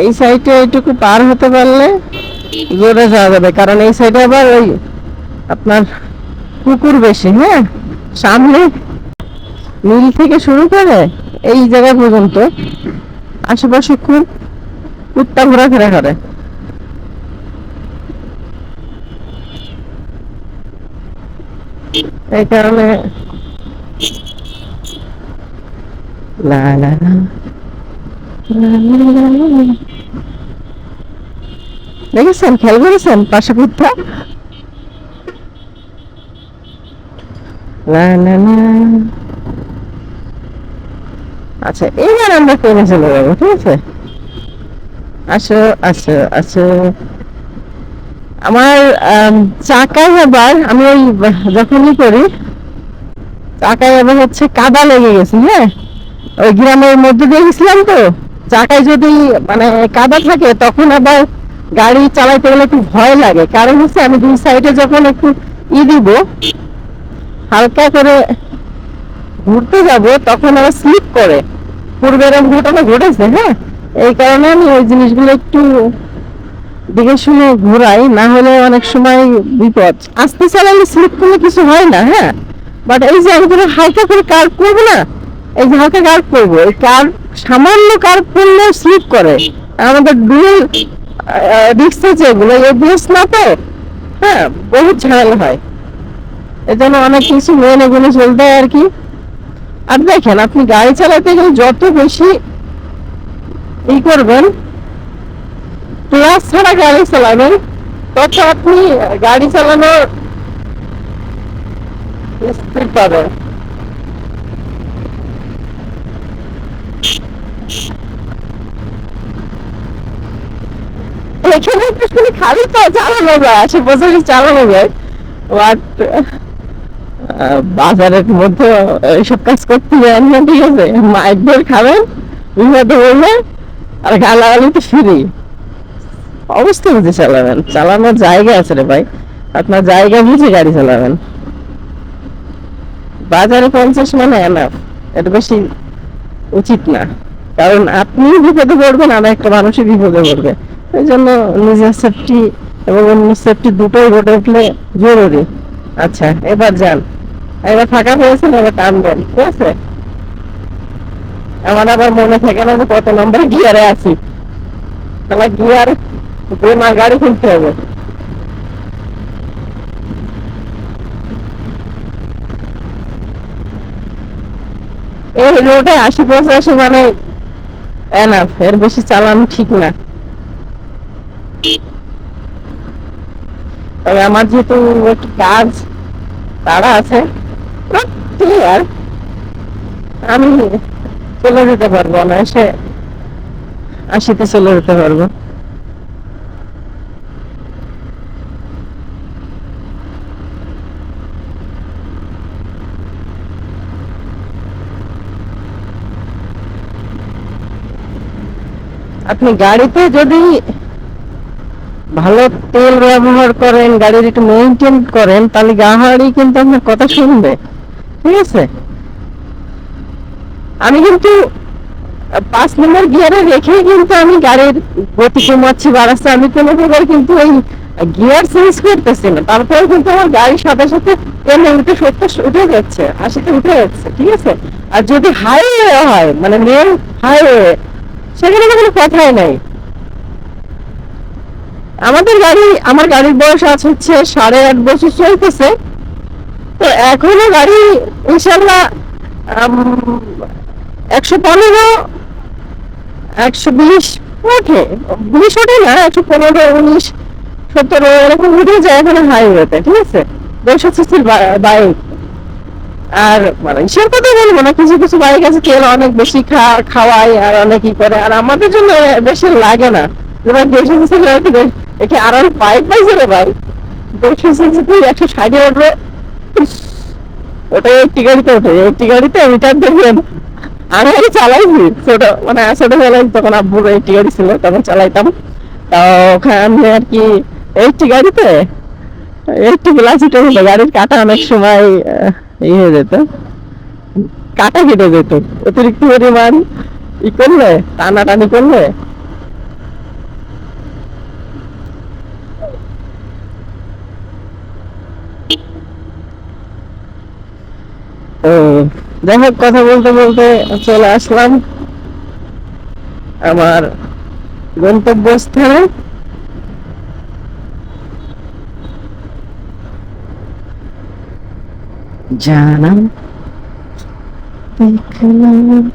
এই সাইডে এইটুকু পার হতে পারলে জোরে যাওয়া যাবে, কারণ এই সাইডে আবার ওই আপনার কুকুর বেশি হ্যাঁ? সামনে মিল থেকে শুরু করে এই জায়গা পর্যন্ত আশেপাশে খুব কুত্তা ঘোরাফেরা করে। এই কারণে লা লা লা দেখেছেন? খেয়াল করেছেন? পাশে লা। আচ্ছা এবার আমরা ট্রেনে চলে যাব ঠিক আছে? আসো আসো আসো। আমার আম, চাকায় আবার আমি ওই যখনই করি চাকায় আবার হচ্ছে কাদা লেগে গেছে হ্যাঁ? ওই গ্রামের মধ্যে দিয়ে গেছিলাম তো। চাকায় যদি মানে কাদা থাকে, তখন আবার গাড়ি চালাইতে গেলে একটু ভয় লাগে। কারণ হচ্ছে আমি দুই সাইডে যখন একটু ই দিব, হালকা করে ঘুরতে যাব, তখন আবার স্লিপ করে। পূর্বে এরকম ঘটনা ঘটেছে হ্যাঁ? এই কারণে আমি ওই জিনিসগুলো একটু দেখে শুনে ঘোরাই, না হলে অনেক সময় বিপদ। আস্তে চালালে স্লিপ করলে কিছু হয় না হ্যাঁ? বাট এই যে আমি হালকা করে কার করব না এই কার্ভ করব কার্ভ সামান্য কার্ভ করলে স্লিপ করে। আমাদের ডুয়েল রিক্স আছে এগুলো এবিএস না তো? হ্যাঁ বহুত ঝামেলা হয়। এই জন্য অনেক কিছু মেনে গুলো চলতে হয় আর কি। আর দেখেন, আপনি গাড়ি চালাতে গেলে যত বেশি ই করবেন ক্লাস ছাড়া গাড়ি চালাবেন, তত আপনি গাড়ি চালানোর স্পিড পাবেন এখানে খালি তো চালানো যায় আশেপাশে চালানো যায় বাট বাজারের মধ্যে এইসব কাজ করতে যান না ঠিক আছে মাইক বের খাবেন বিপদে আর গালাগালি তো ফ্রি অবস্থা বুঝে চালাবেন। চালানোর জায়গা আছে রে ভাই। আপনার জায়গা বুঝে গাড়ি চালাবেন। বাজারে পঞ্চাশ মানে এনাফ এটা বেশি উচিত না। কারণ আপনি বিপদে পড়বেন, আর একটা মানুষই বিপদে পড়বে। এই জন্য নিজের সেফটি এবং অন্য সেফটি দুটোই ঘটে উঠলে জরুরি। আচ্ছা এবার যান। এবার ফাঁকা হয়েছেন এবার টানবেন ঠিক আছে? আমার আবার মনে থাকে না যে কত নম্বর গিয়ারে আছি। তাহলে গিয়ার মা গাড়ি খুলতে হবে। এই রোডে আশি পঁচাশি মানে এনাফ এর বেশি চালানো ঠিক না। তবে আমার যেহেতু একটু কাজ, তারা আছে ক্লিয়ার আমি চলে যেতে পারব না এসে আশিতে চলে যেতে পারব। আপনি গাড়িতে যদি ভালো তেল ব্যবহার করেন, গাড়ির একটু মেনটেন করেন, তাহলে গাড়ি কিন্তু আপনার কথা শুনবে। ঠিক আছে? আমি কিন্তু পাঁচ নম্বর গিয়ারে রেখে কিন্তু আমি গাড়ির গতি কমাচ্ছি, বাড়াচ্ছি। আমি কোনো প্রকার কিন্তু ওই গিয়ার চেঞ্জ করতেছি না। তারপরে কিন্তু আমার গাড়ির সাথে সাথে টেনে উঠে সত্তর উঠে যাচ্ছে আশিতে উঠে যাচ্ছে, ঠিক আছে? আর যদি হাইওয়ে হয় মানে মেন হাইওয়ে সেখানে কোনো কথাই নাই। আমাদের গাড়ি, আমার গাড়ির বয়স আজ হচ্ছে সাড়ে আট বছর চলতেছে। তো এখনও গাড়ি ইনশাল্লাহ একশো পনেরো, একশো বিশ ওঠে। বিশ ওঠে না, একশো পনেরো, উনিশ সতেরো এরকম উঠে যায় এখানে হাইওয়েতে ঠিক আছে? দেড়শো সিসির বাইক আর মানে সে কথা বলব না, কিছু কিছু বাইক আছে তেল অনেক বেশি খাওয়ায় আর অনেক ই করে। আর আমাদের জন্য বেশি লাগে না। যেমন একে আর আর বাইক পাইছে রে ভাই। দেড়শো সিসি তুই একশো ষাটে উঠবে। ওটা একটি গাড়িতে ওঠে। একটি গাড়িতে মিটার দেখবেন আমি আগে চালাইছি। ছোট মানে ছোট বেলায় তখন আব্বুর একটি গাড়ি ছিল, তখন চালাইতাম। তো ওখানে আর কি একটি গাড়িতে একটু গ্লাস উঠে গাড়ির কাটা অনেক সময় ইয়ে হয়ে যেত। কাটা কেটে যেত। অতিরিক্ত পরিমাণ ই করলে, টানাটানি করলে যাই হোক কথা বলতে বলতে চলে আসলাম আমার গন্তব্যস্থানে জানাম দেখলাম